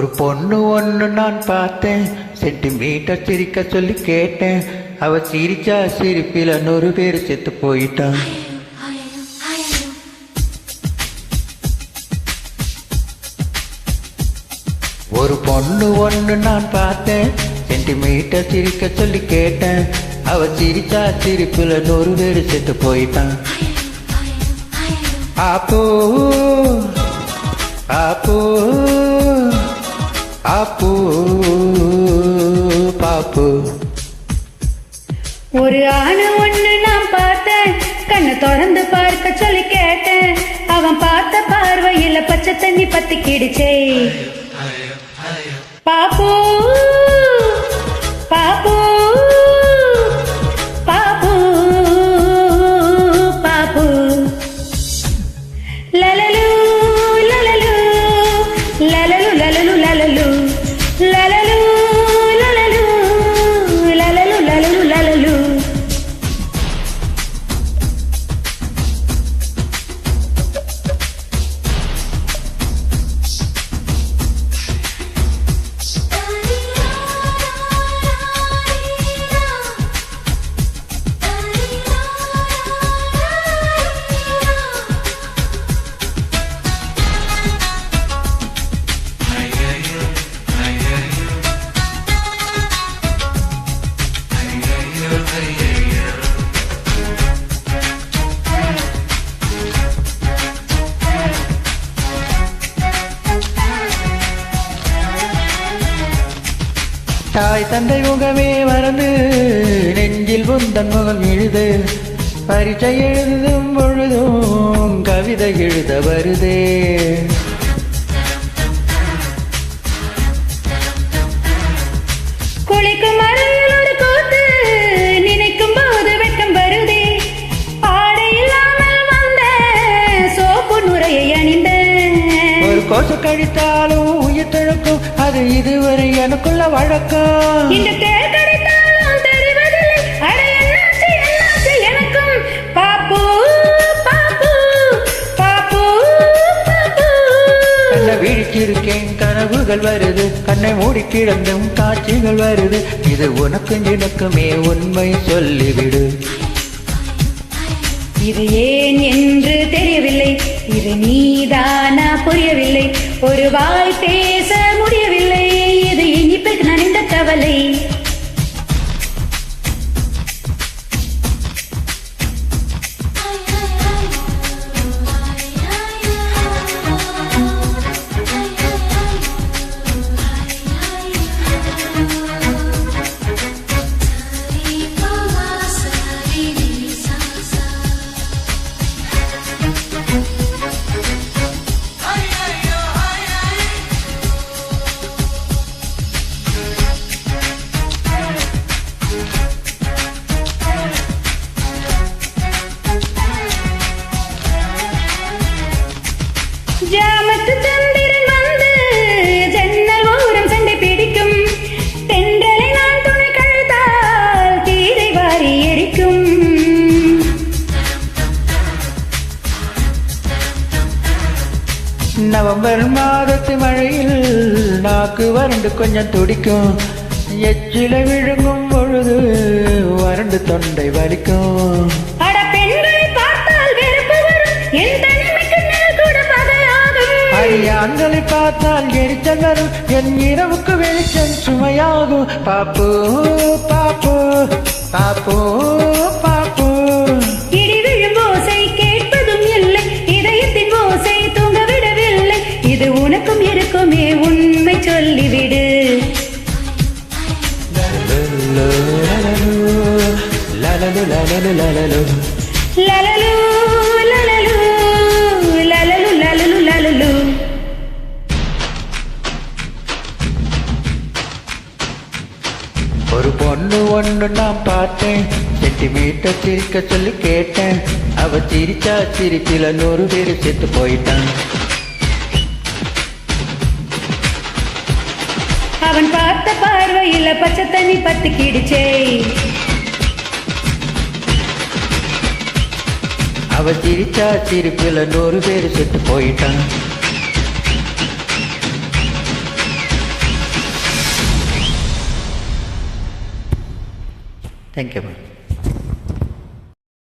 ஒரு பொண்ணு ஒன்று நான் பார்த்தேன். சென்டிமீட்டர் சிரிக்க சொல்லி கேட்டேன். அவ சிரிச்சா சிரிப்பில நூறு பேர் செத்து போயிட்டான். ஒரு பொண்ணு ஒன்று நான் பார்த்தேன். சென்டிமீட்டர் சிரிக்க சொல்லி கேட்டேன். அவ சிரிச்சா சிரிப்பில நூறு பேர் செத்து போயிட்டான். ஆப்போ ஆப்போ. ஆப்போ பாப்பு. ஒரு ஆணு ஒண்ணு நான் பார்த்தேன். கண்ணை தொடர்ந்து பார்க்க சொல்லி கேட்டேன். அவன் பார்த்த பார்வையில பச்சை தண்ணி பத்தி கிடிச்சே பாப்பு பாப்பு தாய் தந்தை முகமே மறந்து நெஞ்சில் உந்தன் முகம் எழுது. பரிச்சை எழுதும் பொழுதும் கவிதை எழுத வருதே. கோசு கழித்தாலும் உயிர் தழுக்கும். அது இதுவரை எனக்குள்ள வழக்கம். இந்த தேர் கிடைத்தாலும் தெரிவதில்லை. அட என்னாச்சு என்னாச்சு எனக்கும்? பாப்பு பாப்பு பாப்பு பாப்பு. கண்ணை விழிச்சிருக்கேன் கனவுகள் வருது. கண்ணை மூடி கிடந்தும் காட்சிகள் வருது. இது உனக்கும் எனக்குமே உண்மை சொல்லிவிடு. இது ஏன் என்று தெரியவில்லை. இது நீதானா புரியவில்லை ஒரு வாய் பேச மாதத்து மழையில் நாக்கு வறண்டு கொஞ்சம் துடிக்கும். எச்சில விழுங்கும் பொழுது வறண்டு தொண்டை வலிக்கும். அட பெண்களை பார்த்தால் எரிச்சல் வரும். என் இரவுக்கு வெளிச்சம் சுமையாகும். பாப்பு பாப்பு. லலலு லலலு லலலு லலலு ஒரு பொண்ணு ஒன்று நான் பார்த்தேன். சென்டிமீட்டர் சிரிக்க சொல்லி கேட்டேன். அவ சிரிச்சா சிரிப்பில நூறு பேர் செத்து போயிட்டான் அவன் பார்த்த பார்வையில் பச்சை தண்ணி பத்து கிடுச்சே அவ சிரிச்சா சிரிப்பில் நூறு பேர் செத்து போயிட்டான் தேங்க்யூ மேம்